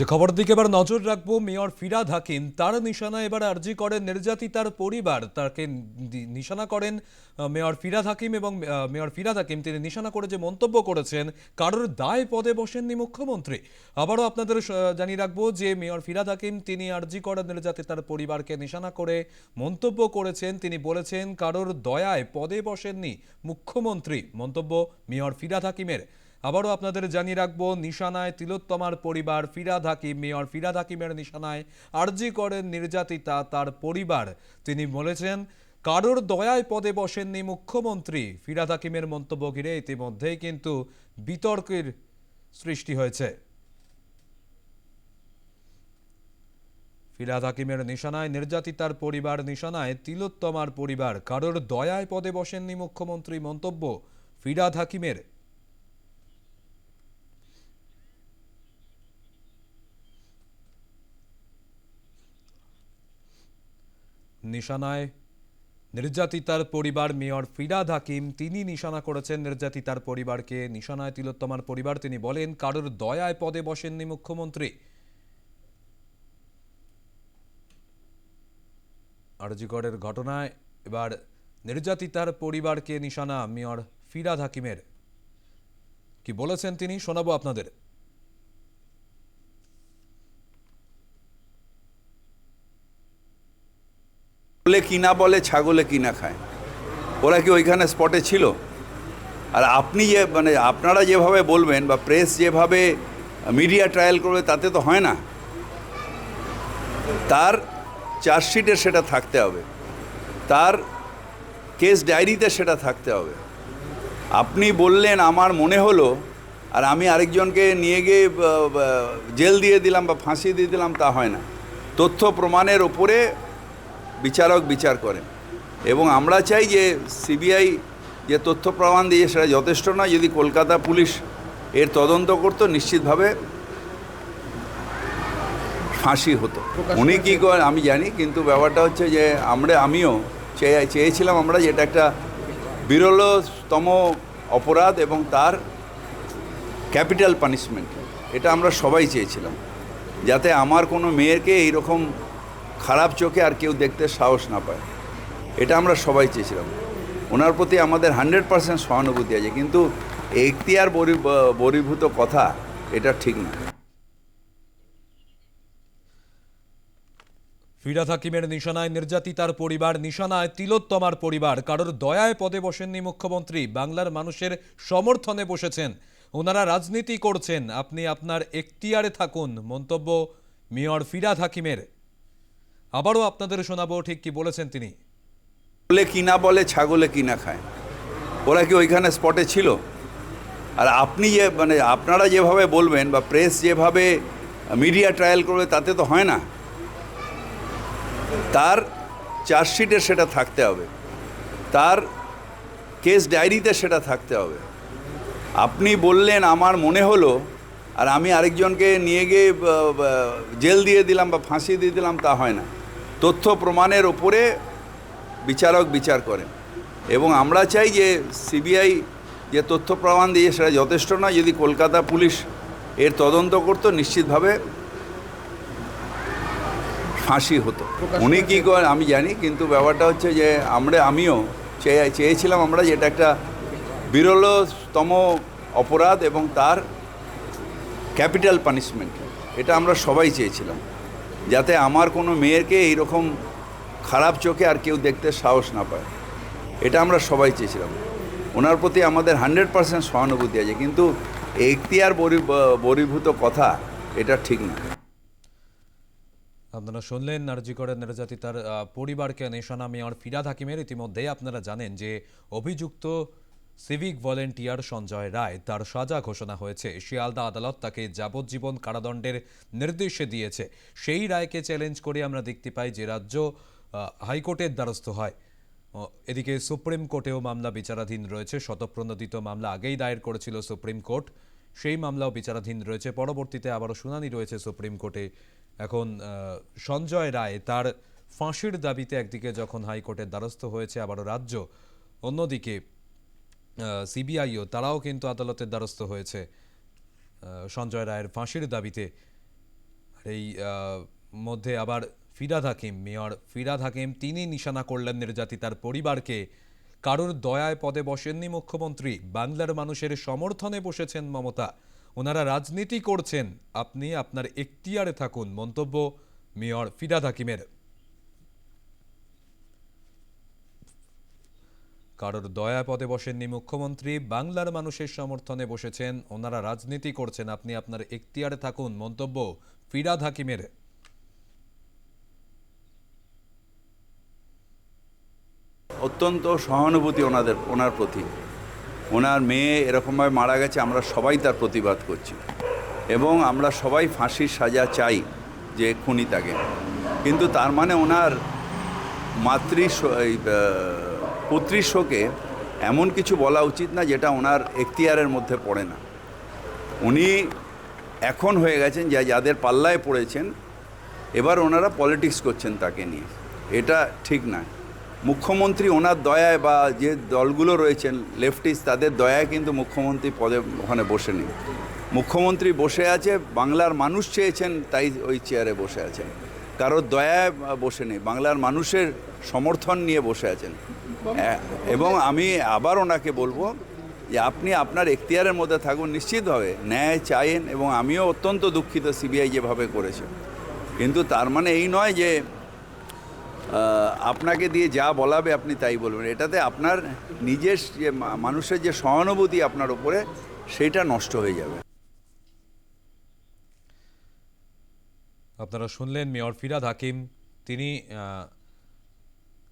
যে খবর দিকে এবার নজর রাখব, মেয়র ফিরাদ হাকিম, তার নিশানা এবার আর্জি করেন নির্যাতিতার পরিবার। তাকে নিশানা করেন মেয়র ফিরাদ হাকিম এবং মেয়র ফিরাদ হাকিম তিনি নিশানা করে যে মন্তব্য করেছেন, কারোর দায় পদে বসেননি মুখ্যমন্ত্রী। আবারও আপনাদের জানিয়ে রাখব যে মেয়র ফিরাদ হাকিম তিনি আর্জি করেন নির্যাতিতার পরিবারকে নিশানা করে মন্তব্য করেছেন। তিনি বলেছেন, কারোর দয়ায় পদে বসেননি মুখ্যমন্ত্রী। মন্তব্য মেয়র ফিরাদ হাকিমের। আবারও আপনাদের জানিয়ে রাখব, নিশানায় তিলোত্তমার পরিবার ফিরাদ হাকিম, মেয়র ফিরাদ হাকিমের নিশানায় আর্জি করেন নির্যাতিতা তার পরিবার। তিনি বলেছেন, কারোর দয়ায় পদে বসেননি মুখ্যমন্ত্রী। ফিরাদ হাকিমের মন্তব্য ঘিরে ইতিমধ্যেই কিন্তু বিতর্কের সৃষ্টি হয়েছে। ফিরাদ হাকিমের নিশানায় নির্যাতিতার পরিবার, নিশানায় তিলোত্তমার পরিবার। কারোর দয়ায় পদে বসেননি মুখ্যমন্ত্রী মন্তব্য ফিরাদ হাকিমের। নিশানায়। নির্যাতিতার পরিবার মেয়র ফিরাদ হাকিম, তিনি নিশানা করেছেন নির্যাতিতার পরিবারকে। নিশানায় তিলোত্তমার পরিবার, তিনি বলেন, কারোর দয়ায় পদে বসেননি মুখ্যমন্ত্রী। আরজিগড়ের ঘটনায় এবার নির্যাতিতার পরিবারকে নিশানা মেয়র ফিরাদ হাকিমের। কি বলেছেন তিনি, শোনাবো আপনাদের। বলে কিনা বলে, ছাগলে কিনা খায়। ওরা কি ওইখানে স্পটে ছিল? আর আপনি যে মানে আপনারা যেভাবে বলবেন বা প্রেস যেভাবে মিডিয়া ট্রায়াল করবে, তাতে তো হয় না। তার চার্জশিটে সেটা থাকতে হবে। তার কেস ডায়েরিতে সেটা থাকতে হবে। আপনি বললেন, আমার মনে হলো, আর আমি আরেকজনকে নিয়ে গিয়ে জেল দিয়ে দিলাম বা ফাঁসি দিয়ে দিলাম, তা হয় না। তথ্য প্রমাণের ওপরে বিচারক বিচার করেন। এবং আমরা চাই যে সিবিআই যে তথ্য প্রমাণ দিয়ে সেটা যথেষ্ট নয় যদি কলকাতা পুলিশ এর তদন্ত করতো নিশ্চিতভাবে ফাঁসি হতো। উনি কী করেন আমি জানি কিন্তু ব্যাপারটা হচ্ছে যে আমরা আমিও চেয়ে চেয়েছিলাম আমরা যেটা একটা বিরলতম অপরাধ এবং তার ক্যাপিটাল পানিশমেন্ট। এটা আমরা সবাই চেয়েছিলাম। যাতে আমার কোনো মেয়েকে এইরকম খারাপ চোখে আর কেউ দেখতে সাহস না পায়। এটা আমরা সবাই চেয়েছিলাম। ওনার প্রতি আমাদের হান্ড্রেড পার্সেন্ট সহানুভূতি আছে, কিন্তু এখতিয়ার বরি- বহির্ভূত কথা এটা ঠিক না। ফিরাদ হাকিমের নিশানায় নির্যাতিতার পরিবার, নিশানায় তিলোত্তমার পরিবার, কারোর দয়ায় পদে বসেননি মুখ্যমন্ত্রী, বাংলার মানুষের সমর্থনে বসেছেন, ওনারা রাজনীতি করছেন, আপনি আপনার এখতিয়ারে থাকুন, মন্তব্য মেয়র ফিরাদ হাকিমের। আবারও আপনাদের শোনাবো ঠিক কি বলেছেন তিনি। বলে কিনা বলে ছাগলে কিনা খায়। ওরা কি ওইখানে স্পটে ছিল? আর আপনি যে মানে আপনারা যেভাবে বলবেন বা প্রেস যেভাবে মিডিয়া ট্রায়াল করবে তাতে তো হয় না। তার চার্জশিটে সেটা থাকতে হবে। তার কেস ডায়েরিতে সেটা থাকতে হবে। আপনি বললেন, আমার মনে হলো, আর আমি আরেকজনকে নিয়ে গিয়ে জেল দিয়ে দিলাম বা ফাঁসি দিয়ে দিলাম, তা হয় না। তথ্য প্রমাণের ওপরে বিচারক বিচার করেন। এবং আমরা চাই যে সিবিআই যে তথ্য প্রমাণ দিয়ে সেটা যথেষ্ট নয় যদি কলকাতা পুলিশ এর তদন্ত করতো নিশ্চিতভাবে ফাঁসি হতো। উনি কী করেন আমি জানি কিন্তু ব্যাপারটা হচ্ছে যে আমরা আমিও চেয়েছিলাম আমরা যে এটা একটা বিরলতম অপরাধ এবং তার ক্যাপিটাল পানিশমেন্ট। এটা আমরা সবাই চেয়েছিলাম। যাতে আমার কোনো মেয়েকে এইরকম খারাপ চোখে আর কেউ দেখতে সাহস না পায়। এটা আমরা সবাই চেয়েছিলাম। ওনার প্রতি আমাদের হান্ড্রেড পার্সেন্ট সহানুভূতি আছে, কিন্তু এখতিয়ার বরি- বহির্ভূত কথা এটা ঠিক না। আপনারা শুনলেন নার্জিকরের নির্যাতিতার পরিবারকে নিশানা মেয়র ফিরাদ হাকিমের ইতিমধ্যেই আপনারা জানেন যে অভিযুক্ত সিভিক ভলেন্টিয়ার সঞ্জয় রায়, তার সাজা ঘোষণা হয়েছে। শিয়ালদা আদালত তাকে যাবজ্জীবন কারাদণ্ডের নির্দেশ দিয়েছে। সেই রায়কে চ্যালেঞ্জ করে আমরা দেখতে পাই যে রাজ্য হাইকোর্টের দ্বারস্থ হয়। এদিকে সুপ্রিম কোর্টেও মামলা বিচারাধীন রয়েছে। শতপ্রণোদিত মামলা আগেই দায়ের করেছিল সুপ্রিম কোর্ট। সেই মামলাও বিচারাধীন রয়েছে। পরবর্তীতে আবারও শুনানি রয়েছে সুপ্রিম কোর্টে। এখন সঞ্জয় রায় তার ফাঁসির দাবিতে একদিকে যখন হাইকোর্টের দ্বারস্থ হয়েছে, আবারও রাজ্য অন্যদিকে সিবিআইও তারাও কিন্তু আদালতের দ্বারস্থ হয়েছে। সঞ্জয় রায়ের ফাঁসির দাবিতে। এই মধ্যে আবার ফিরাদ হাকিম, মেয়র ফিরাদ হাকিম তিনি নিশানা করলেন নির্যাতিতার পরিবারকে। কারোর দয়ায় পদে বসেননি মুখ্যমন্ত্রী, বাংলার মানুষের সমর্থনে বসেছেন মমতা। ওনারা রাজনীতি করছেন, আপনি আপনার এখতিয়ারে থাকুন, মন্তব্য মেয়র ফিরাদ হাকিমের। কারোর দয়া পদে বসেননি মুখ্যমন্ত্রী, বাংলার মানুষের সমর্থনে বসেছেন, ওনারা রাজনীতি করছেন, আপনি আপনার এখতিয়ারে থাকুন, মন্তব্য ফিরাদ হাকিমের। অত্যন্ত সহানুভূতি ওনাদের, ওনার প্রতি। ওনার মেয়ে এরকমভাবে মারা গেছে, আমরা সবাই তার প্রতিবাদ করছি। এবং আমরা সবাই ফাঁসির সাজা চাই যে খুনি তাকে। কিন্তু তার মানে ওনার মাতৃ পুত্রীর শোকে এমন কিছু বলা উচিত না যেটা ওনার এখতিয়ারের মধ্যে পড়ে না। উনি এখন হয়ে গেছেন যা যাদের পাল্লায় পড়েছেন, এবার ওনারা পলিটিক্স করছেন তাকে নিয়ে। এটা ঠিক না মুখ্যমন্ত্রী ওনার দয়ায় বা যে দলগুলো রয়েছেন, লেফটিস্ট, তাদের দয়ায় কিন্তু মুখ্যমন্ত্রী পদে ওখানে বসে নেই। মুখ্যমন্ত্রী বসে আছে, বাংলার মানুষ চেয়েছেন, তাই ওই চেয়ারে বসে আছেন। কারোর দয়ায় বসে নেই, বাংলার মানুষের সমর্থন নিয়ে বসে আছেন। এবং আমি আবার ওনাকে বলব যে আপনি আপনার এখতিয়ারের মধ্যে থাকুন নিশ্চিতভাবে ন্যায় চাইেন এবং আমিও অত্যন্ত দুঃখিত সিবিআই যেভাবে করেছে। কিন্তু তার মানে এই নয় যে আপনাকে দিয়ে যা বলাবে আপনি তাই বলবেন। এটাতে আপনার নিজের যে মানুষের যে সহানুভূতি আপনার উপরে সেটা নষ্ট হয়ে যাবে। আপনারা শুনলেন মেয়র ফিরাদ হাকিম। তিনি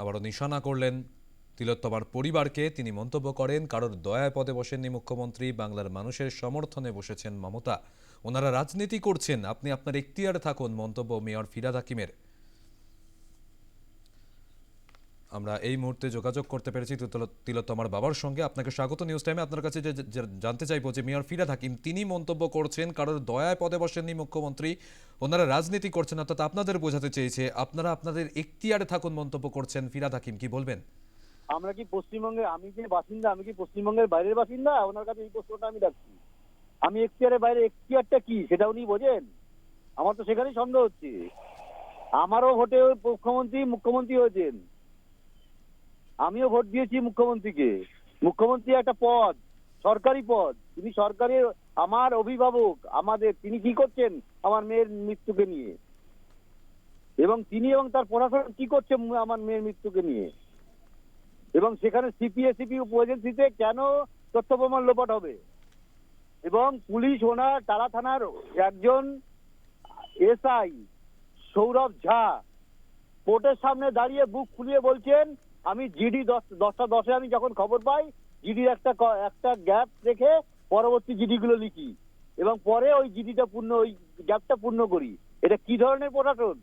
আবারও নিশানা করলেন। তিলোত্তমার পরিবারকে তিনি মন্তব্য করেন, কারোর দয়ায় পদে বসেননি মুখ্যমন্ত্রী, বাংলার মানুষের সমর্থনে বসেছেন মমতা। ওনারা রাজনীতি করছেন, আপনি আপনার এখতিয়ারে থাকুন, মন্তব্য মেয়র ফিরাদ হাকিমের। আমরা এই মুহূর্তে যোগাযোগ করতে পেরেছি তিলো- তিলোত্তমার বাবার সঙ্গে। আপনাকে স্বাগত নিউজ টাইমে। আপনার কাছে যে জানতে চাইব যে মেয়র ফিরাদ হাকিম, তিনি মন্তব্য করছেন, কারোর দয়ায় পদে বসেননি মুখ্যমন্ত্রী, ওনারা রাজনীতি করছেন। অর্থাৎ আপনাদের বোঝাতে চেয়েছে, আপনারা আপনাদের এখতিয়ারে থাকুন, মন্তব্য করছেন ফিরাদ হাকিম। কি বলবেন? আমরা কি পশ্চিমবঙ্গে আমি যে বাসিন্দা, আমি কি পশ্চিমবঙ্গের বাইরের বাসিন্দা? ওনার কাছে এই প্রশ্নটা আমি রাখছি। আমি এখতিয়ারের বাইরে এখতিয়ারটা কি? সেটা উনি বোঝেন? আমার তো সেখানেই সন্দেহ হচ্ছে। আমারও ভোটে মুখ্যমন্ত্রী মুখ্যমন্ত্রী হয়েছেন। আমিও ভোট দিয়েছি মুখ্যমন্ত্রীকে। মুখ্যমন্ত্রী একটা পদ, সরকারি পদ। তিনি সরকারি আমার অভিভাবক, আমাদের, তিনি কি করছেন? আমার মেয়ের মৃত্যুকে নিয়ে। এবং তিনি এবং তার প্রশাসন কি করছে আমার মেয়ের মৃত্যুকে নিয়ে? এবং সেখানে সিপিএসিপি এজেন্সিতে কেন তথ্য প্রমাণ লোপাট হবে? এবং পুলিশ ওনার টালা থানার একজন এসআই সৌরভ ঝা কোর্টের সামনে দাঁড়িয়ে বুক খুলিয়ে বলছেন, আমি জিডি দশ, দশটা দশে আমি যখন খবর পাই, জিডির একটা একটা গ্যাপ রেখে পরবর্তী জিডি গুলো লিখি এবং পরে ওই জিডিটা পূর্ণ, ওই গ্যাপটা পূর্ণ করি। এটা কি ধরনের প্রশাসন?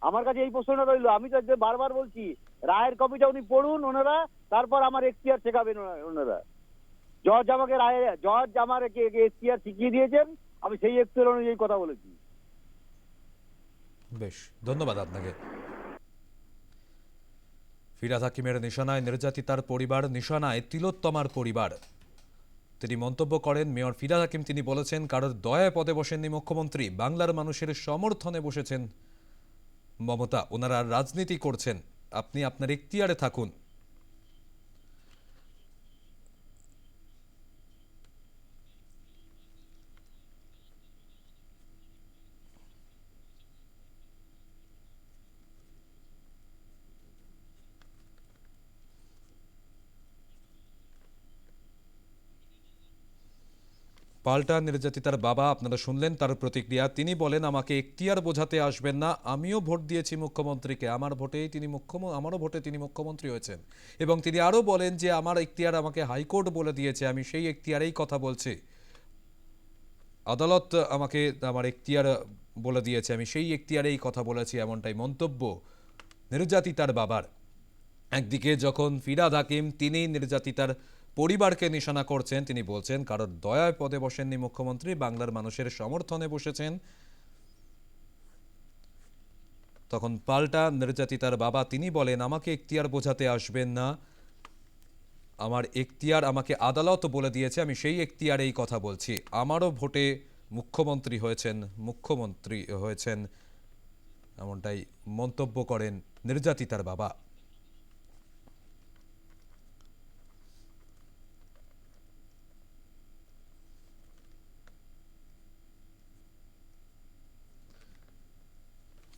আমার কাছে এই প্রশ্নটা রইল। আমি তো বারবার বলছি রায়ের কপিটা উনি পড়ুন ওনারা, তারপর আমার এখতিয়ার শেখাবেন ওনারা। জজ আমাকে রায়, জজ আমার এখতিয়ার শিখিয়ে দিয়েছেন, আমি সেই এখতিয়ার অনুযায়ী কথা বলেছি। বেশ, ধন্যবাদ আপনাকে। ফিরাদ হাকিমের নিশানায় নির্যাতিতার পরিবার, নিশানায় তিলোত্তমার পরিবার। তিনি মন্তব্য করেন, মেয়র ফিরাদ হাকিম, তিনি বলেছেন, কারোর দয়ায় পদে বসেননি মুখ্যমন্ত্রী, বাংলার মানুষের সমর্থনে বসেছেন মমতা, ওনারা রাজনীতি করছেন। আপনি আপনার এখতিয়ারে থাকুন। পাল্টা নির্যাতিতার বাবা, আপনারা শুনলেন তার প্রতিক্রিয়া। তিনি বলেন, আমাকে এখতিয়ার বোঝাতে আসবেন না, আমিও ভোট দিয়েছি মুখ্যমন্ত্রীকে। আমার ভোটেই তিনি মুখ্যমন্ত্রী আমারও ভোটে তিনি মুখ্যমন্ত্রী হয়েছেন। এবং তিনি আরও বলেন যে, আমার এখতিয়ার আমাকে হাইকোর্ট বলে দিয়েছে, আমি সেই এখতিয়ারেই কথা বলছি। আদালত আমাকে আমার এখতিয়ার বলে দিয়েছে, আমি সেই এখতিয়ারেই কথা বলেছি, এমনটাই মন্তব্য নির্যাতিতার বাবার। একদিকে যখন ফিরাদ হাকিম তিনি নির্যাতিতার পরিবারকে নিশানা করছেন, তিনি বলছেন, কারোর দয়ায় পদে বসেননি মুখ্যমন্ত্রী, বাংলার মানুষের সমর্থনে বসেছেন। তখন পাল্টা নির্যাতিতার বাবা তিনি বলেন, আমাকে এখতিয়ার বোঝাতে আসবেন না। আমার এখতিয়ার আমাকে আদালত বলে দিয়েছে, আমি সেই এখতিয়ারেই কথা বলছি। আমারও ভোটে মুখ্যমন্ত্রী হয়েছেন মুখ্যমন্ত্রী হয়েছেন। এমনটাই মন্তব্য করেন নির্যাতিতার বাবা।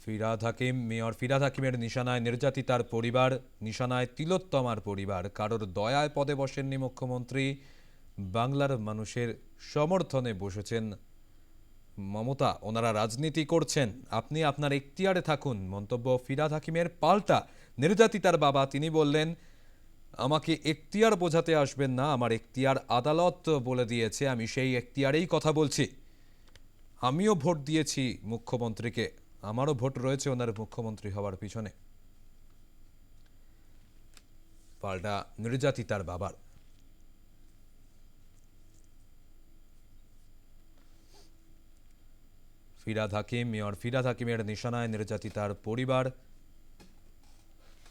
ফিরাদ হাকিম, মেয়র ফিরাদ হাকিমের নিশানায় নির্যাতিতার পরিবার, নিশানায় তিলোত্তমার পরিবার। কারোর দয়ায় পদে বসেননি মুখ্যমন্ত্রী। বাংলার মানুষের সমর্থনে বসেছেন মমতা। ওনারা রাজনীতি করছেন। আপনি আপনার এখতিয়ারে থাকুন। মন্তব্য ফিরাদ হাকিমের পাল্টা নির্যাতিতার বাবা। তিনি বললেন, আমাকে এখতিয়ার বোঝাতে আসবেন না। আমার এখতিয়ার আদালত বলে দিয়েছে। আমি সেই এখতিয়ারেই কথা বলছি। আমিও ভোট দিয়েছি মুখ্যমন্ত্রীকে। আমারও ভোট রয়েছে ওনার মুখ্যমন্ত্রী হওয়ার পিছনে। পাল্টা নির্যাতিতার বাবার। ফিরাদ হাকিম, মেয়র ফিরাদ হাকিমের নিশানায় নির্যাতিতার পরিবার।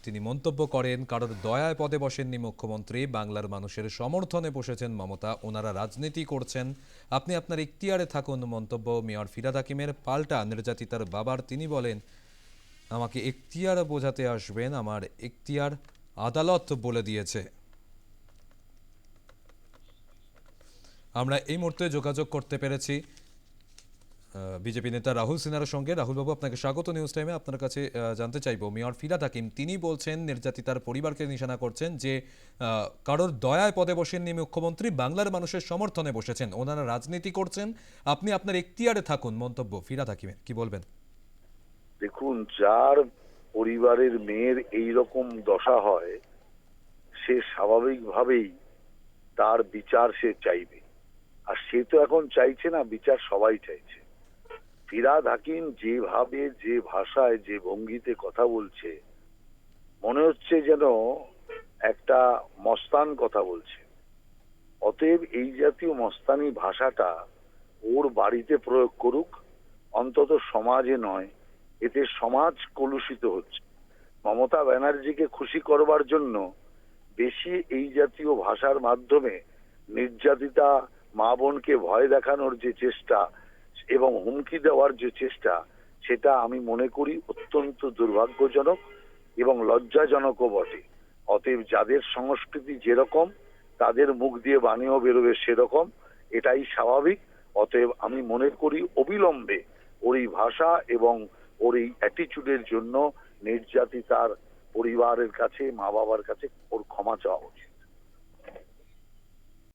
তিনি মন্তব্য করেন, কারোর দয়ায় পদে বসেননি মুখ্যমন্ত্রী, বাংলার মানুষের সমর্থনে বসেছেন মমতা, ওনারা রাজনীতি করছেন। আপনি আপনার ইখতিয়ারে থাকুন, মন্তব্য মেয়র ফিরাদ হাকিমের পাল্টা নির্যাতিতার বাবার। তিনি বলেন, আমাকে এখতিয়ার বোঝাতে আসবেন, আমার এখতিয়ার আদালত বলে দিয়েছে। আমরা এই মুহূর্তে যোগাযোগ করতে পেরেছি। বিজেপি নেতা রাহুল সিনহার সঙ্গে। রাহুলবাবু, আপনাকে স্বাগত নিউজ টাইমে আপনার কাছে জানতে চাইব, মেয়র ফিরাদ হাকিম তিনি বলছেন নির্যাতিতার পরিবারকে নিশানা করছেন যে কারোর দয়ায় পদে বসেননি মুখ্যমন্ত্রী, বাংলার মানুষের সমর্থনে বসেছেন। ওনারা রাজনীতি করছেন। আপনি আপনার এখতিয়ারে থাকুন, মন্তব্য ফিরাদ হাকিমের কি বলবেন? দেখুন, যার পরিবারের মেয়ের এই রকম দশা হয়, সে স্বাভাবিকভাবেই তার বিচার সে চাইবে। আর সে তো এখন চাইছে না, বিচার সবাই চাইছে। ফিরাদ হাকিম যেভাবে যে ভাষায়, যে ভঙ্গিতে কথা বলছে, মনে হচ্ছে যেন একটা মস্তান কথা বলছে। অতএব এই জাতীয় মস্তানি ভাষাটা ওর বাড়িতে প্রয়োগ করুক, অন্তত সমাজে নয়, এতে সমাজ কলুষিত হচ্ছে। মমতা ব্যানার্জিকে খুশি করবার জন্য বেশি এই জাতীয় ভাষার মাধ্যমে নির্যাতিতা মা বোনকে ভয় দেখানোর যে চেষ্টা এবং হুমকি দেওয়ার যে চেষ্টা, সেটা আমি মনে করি অত্যন্ত দুর্ভাগ্যজনক এবং লজ্জাজনকও বটে। অতএব যাদের সংস্কৃতি যেরকম, তাদের মুখ দিয়ে বাণীও বেরোবে সেরকম, এটাই স্বাভাবিক। অতএব আমি মনে করি অবিলম্বে ওর এই ভাষা এবং ওর এই অ্যাটিচিউডের জন্য নির্যাতিতার পরিবারের কাছে মা বাবার কাছে ওর ক্ষমা চাওয়া উচিত।